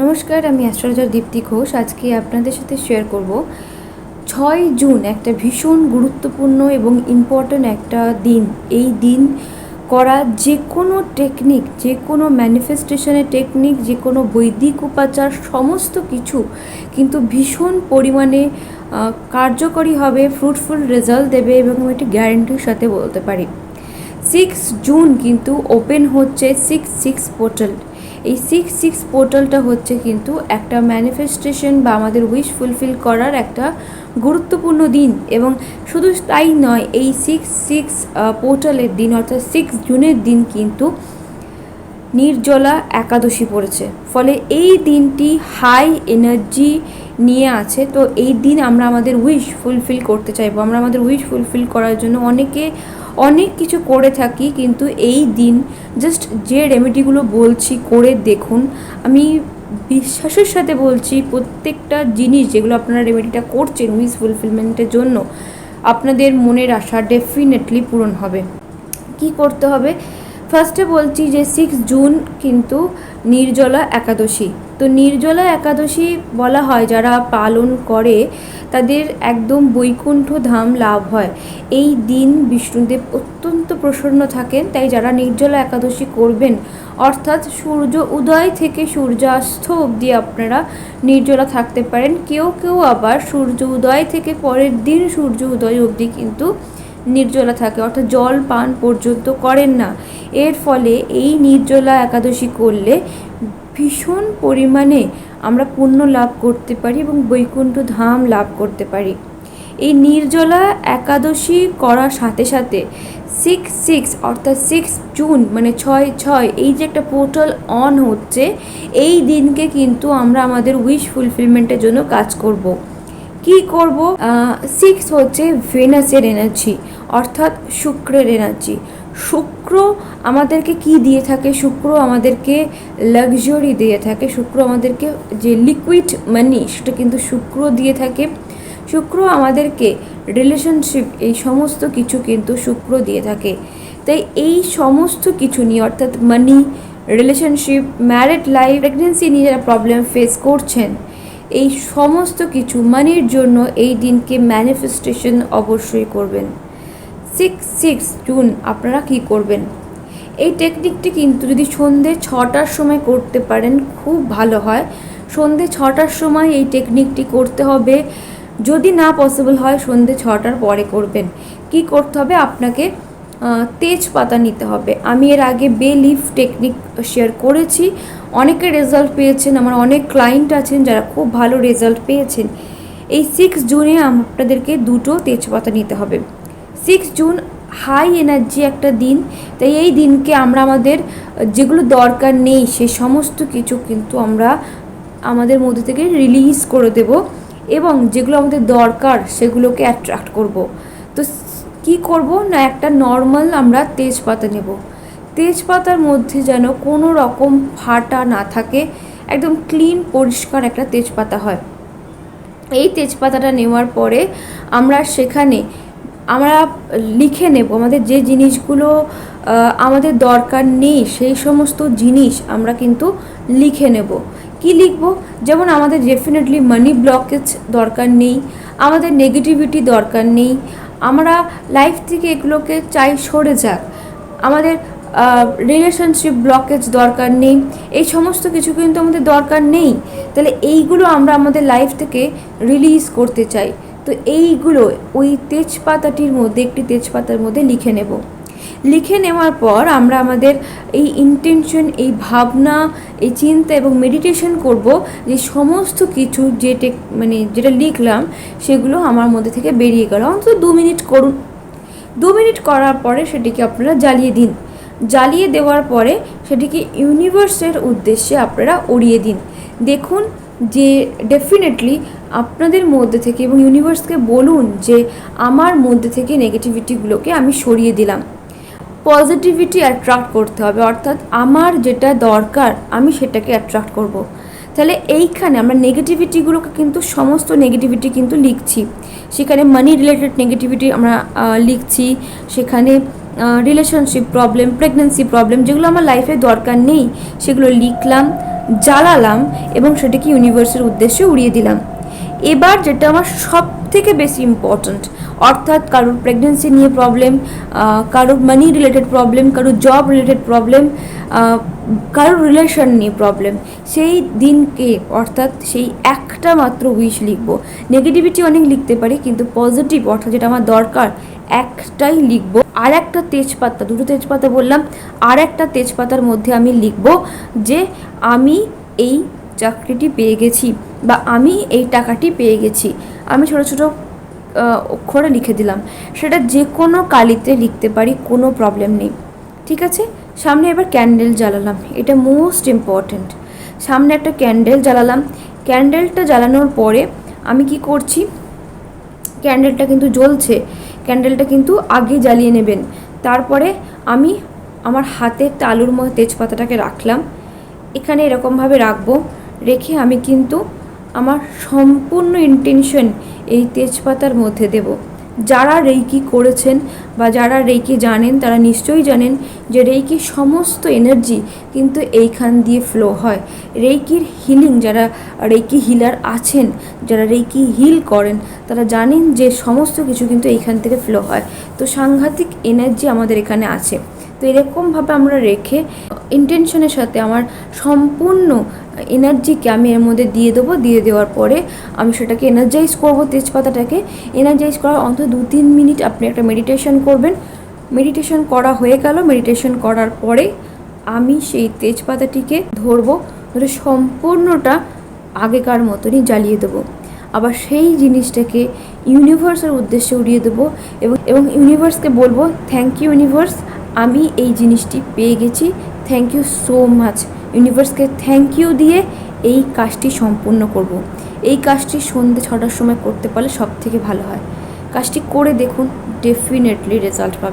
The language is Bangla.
নমস্কার, আমি অ্যাস্ট্রোলজার দীপ্তি ঘোষ। আজকে আপনাদের সাথে শেয়ার করব। ছয় জুন একটা ভীষণ গুরুত্বপূর্ণ এবং ইম্পর্ট্যান্ট একটা দিন। এই দিন করা যে কোনো টেকনিক যে কোনো ম্যানিফেস্টেশনের টেকনিক যে কোনো বৈদিক উপাচার, সমস্ত কিছু কিন্তু ভীষণ পরিমাণে কার্যকরী হবে ফ্রুটফুল রেজাল্ট দেবে এবং আমি একটি গ্যারেন্টির সাথে বলতে পারি। সিক্স জুন কিন্তু ওপেন হচ্ছে সিক্স সিক্স পোর্টাল এই সিক্স সিক্স পোর্টালটা হচ্ছে কিন্তু একটা ম্যানিফেস্টেশন বা আমাদের উইশ ফুলফিল করার একটা গুরুত্বপূর্ণ দিন। এবং শুধু তাই নয়, এই সিক্স সিক্স পোর্টালের দিন অর্থাৎ সিক্স জুনের দিন কিন্তু নির্জলা একাদশী পড়েছে। ফলে এই দিনটি হাই এনার্জি নিয়ে আছে। তো এই দিন আমরা আমাদের উইশ ফুলফিল করতে চাইব। আমরা আমাদের উইশ ফুলফিল করার জন্য অনেকে অনেক কিছু করে থাকি, কিন্তু এই দিন জাস্ট যে রেমেডিগুলো বলছি করে দেখুন, আমি বিশ্বাসের সাথে বলছি প্রত্যেকটা জিনিস যেগুলো আপনারা রেমেডিটা করছেন উইস ফুলফিলমেন্টের জন্য, আপনাদের মনের আশা ডেফিনেটলি পূরণ হবে। কি করতে হবে? ফার্স্টে বলছি যে সিক্স জুন কিন্তু নির্জলা একাদশী। তো নির্জলা একাদশী বলা হয় যারা পালন করে, তাদের একদম বৈকুণ্ঠ ধাম লাভ হয়। এই দিন বিষ্ণুদেব অত্যন্ত প্রসন্ন থাকেন, তাই যারা নির্জলা একাদশী করবেন, অর্থাৎ সূর্য উদয় থেকে সূর্যাস্ত অবধি আপনারা নির্জলা থাকতে পারেন। কেউ কেউ আবার সূর্য উদয় থেকে পরের দিন সূর্য উদয় অবধি কিন্তু নির্জলা থাকে, অর্থাৎ জল পান পর্যন্ত করেন না এর ফলে এই নির্জলা একাদশী করলে ভীষণ পরিমাণে আমরা পুণ্য লাভ করতে পারি এবং বৈকুণ্ঠ ধাম লাভ করতে পারি এই নির্জলা একাদশী করার সাথে সাথে সিক্স সিক্স অর্থাৎ সিক্স জুন মানে ছয় ছয় এই যে একটা পোর্টাল অন হচ্ছে, এই দিনকে কিন্তু আমরা আমাদের উইশ ফুলফিলমেন্টের জন্য কাজ করব। কি করব? সিক্স হচ্ছে ভেনাসের এনার্জি অর্থাৎ শুক্রের এনার্জি শুক্র আমাদেরকে কি দিয়ে থাকে? শুক্র আমাদেরকে লাক্সারি দিয়ে থাকে। শুক্র আমাদেরকে যে লিকুইড মানি সেটা কিন্তু শুক্র দিয়ে থাকে। শুক্র আমাদেরকে রিলেশনশিপ এই সমস্ত কিছু কিন্তু শুক্র দিয়ে থাকে। তাই এই সমস্ত কিছু নিয়ে, অর্থাৎ money relationship married life pregnancy নিয়ে যারা প্রবলেম ফেস করছেন এই সমস্ত কিছু মানির জন্য এই দিনকে ম্যানিফেস্টেশন অবশ্যই করবেন। সিক্স সিক্স জুন আপনারা কি করবেন? এই টেকনিকটি কিন্তু যদি সন্ধে ছটার সময় করতে পারেন, খুব ভালো হয়। সন্ধে ছটার সময় এই টেকনিকটি করতে হবে। যদি না পসিবল হয়, সন্ধে ছটার পরে করবেন। কি করতে হবে? আপনাকে তেজপাতা নিতে হবে। আমি এর আগে বে লিফ টেকনিক শেয়ার করেছি। অনেকে রেজাল্ট পেয়েছেন, আমার অনেক ক্লায়েন্ট আছেন যারা খুব ভালো রেজাল্ট পেয়েছেন। এই সিক্স জুনে আপনাদেরকে দুটো তেজপাতা নিতে হবে। সিক্স জুন হাই এনার্জি একটা দিন, তাই এই দিনকে আমরা আমাদের যেগুলো দরকার নেই, সে সমস্ত কিছু কিন্তু আমরা আমাদের মধ্যে থেকে রিলিজ করে দেব এবং যেগুলো আমাদের দরকার, সেগুলোকে অ্যাট্রাক্ট করব। তো কি করব? না, একটা নর্মাল আমরা তেজপাতা নেব। তেজপাতার মধ্যে যেন কোনো রকম ফাটা না থাকে, একদম ক্লিন পরিষ্কার একটা তেজপাতা হয়। এই তেজপাতাটা নেওয়ার পরে আমরা সেখানে, আমরা লিখে নেব আমাদের যে জিনিসগুলো আমাদের দরকার নেই, সেই সমস্ত জিনিস আমরা কিন্তু লিখে নেব। কি লিখব? যেমন আমাদের ডেফিনেটলি মানি ব্লকেজ দরকার নেই, আমাদের নেগেটিভিটি দরকার নেই আমরা লাইফ থেকে এগুলোকে চাই সরে যাক। আমাদের রিলেশনশিপ ব্লকেজ দরকার নেই। এই সমস্ত কিছু কিন্তু আমাদের দরকার নেই। তাহলে এইগুলো আমরা আমাদের লাইফ থেকে রিলিজ করতে চাই। তো এইগুলো ওই তেজপাতাটির মধ্যে, একটি তেজপাতার মধ্যে লিখে নেব। লিখে নেওয়ার পর আমরা আমাদের এই ইন্টেনশন এই ভাবনা, এই চিন্তা এবং মেডিটেশন করব যে সমস্ত কিছু যে টেক মানে যেটা লিখলাম, সেগুলো আমার মধ্যে থেকে বেরিয়ে গেল। অন্তত দু মিনিট করুন। দু মিনিট করার পরে সেটিকে আপনারা জ্বালিয়ে দিন। জ্বালিয়ে দেওয়ার পরে সেটিকে ইউনিভার্সের উদ্দেশ্যে আপনারা উড়িয়ে দিন। দেখুন যে ডেফিনেটলি আপনাদের মধ্যে থেকে এবং ইউনিভার্সকে বলুন যে আমার মধ্যে থেকে নেগেটিভিটিগুলোকে আমি সরিয়ে দিলাম। পজিটিভিটি অ্যাট্রাক্ট করতে হবে। অর্থাৎ আমার যেটা দরকার, আমি সেটাকে অ্যাট্রাক্ট করব। তাহলে এইখানে আমরা নেগেটিভিটিগুলোকে কিন্তু সমস্ত নেগেটিভিটি কিন্তু লিখছি। সেখানে মানি রিলেটেড নেগেটিভিটি আমরা লিখছি। সেখানে রিলেশনশিপ প্রবলেম প্রেগনেন্সি প্রবলেম যেগুলো আমার লাইফে দরকার নেই, সেগুলো লিখলাম, জ্বালালাম এবং সেটাকে ইউনিভার্সের উদ্দেশ্যে উড়িয়ে দিলাম। এবার যেটা আমার সব থেকে বেশি ইম্পর্ট্যান্ট অর্থাৎ কারোর প্রেগনেন্সি নিয়ে প্রবলেম কারোর মানি রিলেটেড প্রবলেম কারোর জব রিলেটেড প্রবলেম কারোর রিলেশন নিয়ে প্রবলেম সেই দিনকে, অর্থাৎ সেই একটা মাত্র উইশ লিখব। নেগেটিভিটি অনেক লিখতে পারি, কিন্তু পজিটিভ অর্থাৎ যেটা আমার দরকার, একটাই লিখব। আর একটা তেজপাতা, দুটো তেজপাতা বললাম, আর একটা তেজপাতার মধ্যে আমি লিখব যে আমি এই চাকরিটি পেয়ে গেছি বা আমি এই টাকাটি পেয়ে গেছি। আমি ছোটো ছোটো অক্ষরে লিখে দিলাম। সেটা যে কোনো কালিতে লিখতে পারি, কোনো প্রবলেম নেই। ঠিক আছে? সামনে এবার ক্যান্ডেল জ্বালালাম। এটা মোস্ট ইম্পর্ট্যান্ট সামনে একটা ক্যান্ডেল জ্বালালাম। ক্যান্ডেলটা জ্বালানোর পরে আমি কি করছি? ক্যান্ডেলটা কিন্তু জ্বলছে। ক্যান্ডেলটা কিন্তু আগে জ্বালিয়ে নেবেন। তারপরে আমি আমার হাতে তালুর মধ্যে তেজপাতাটাকে রাখলাম। এখানে এরকমভাবে রাখব। রেখে আমি কিন্তু আমার সম্পূর্ণ ইন্টেনশন এই তেজপাতার মধ্যে দেব। যারা রেইকি করেছেন বা যারা রেইকি জানেন, তারা নিশ্চয়ই জানেন যে রেইকির সমস্ত এনার্জি কিন্তু এইখান দিয়ে ফ্লো হয়। রেইকির হিলিং যারা রেইকি হিলার আছেন, যারা রেইকি হিল করেন, তারা জানেন যে সমস্ত কিছু কিন্তু এইখান থেকে ফ্লো হয়। তো সাংঘাতিক এনার্জি আমাদের এখানে আছে। তো এরকমভাবে আমরা রেখে ইন্টেনশনের সাথে আমার সম্পূর্ণ এনার্জিকে আমি এর মধ্যে দিয়ে দেবো, দিয়ে দেওয়ার পরে আমি সেটাকে এনার্জাইজ করব তেজপাতাটাকে। এনার্জাইজ করার অন্তত দু তিন মিনিট আপনি একটা মেডিটেশন করবেন। মেডিটেশন করা হয়ে গেল। মেডিটেশন করার পরে আমি সেই তেজপাতাটিকে ধরবো, ধরে সম্পূর্ণটা আগেকার মতনই জ্বালিয়ে দেবো। আবার সেই জিনিসটাকে ইউনিভার্সের উদ্দেশ্যে উড়িয়ে দেবো এবং এবং ইউনিভার্সকে বলব থ্যাংক ইউ ইউনিভার্স আমি এই জিনিসটি পেয়ে গেছি। থ্যাংক ইউ সো মাচ ইউনিভার্সকে থ্যাংক ইউ দিয়ে এই কাজটি সম্পূর্ণ করব। এই কাজটি সন্ধ্যে ছটার সময় করতে পারলে সব থেকে ভালো হয়। কাজটি করে দেখুন ডেফিনেটলি রেজাল্ট পাবেন।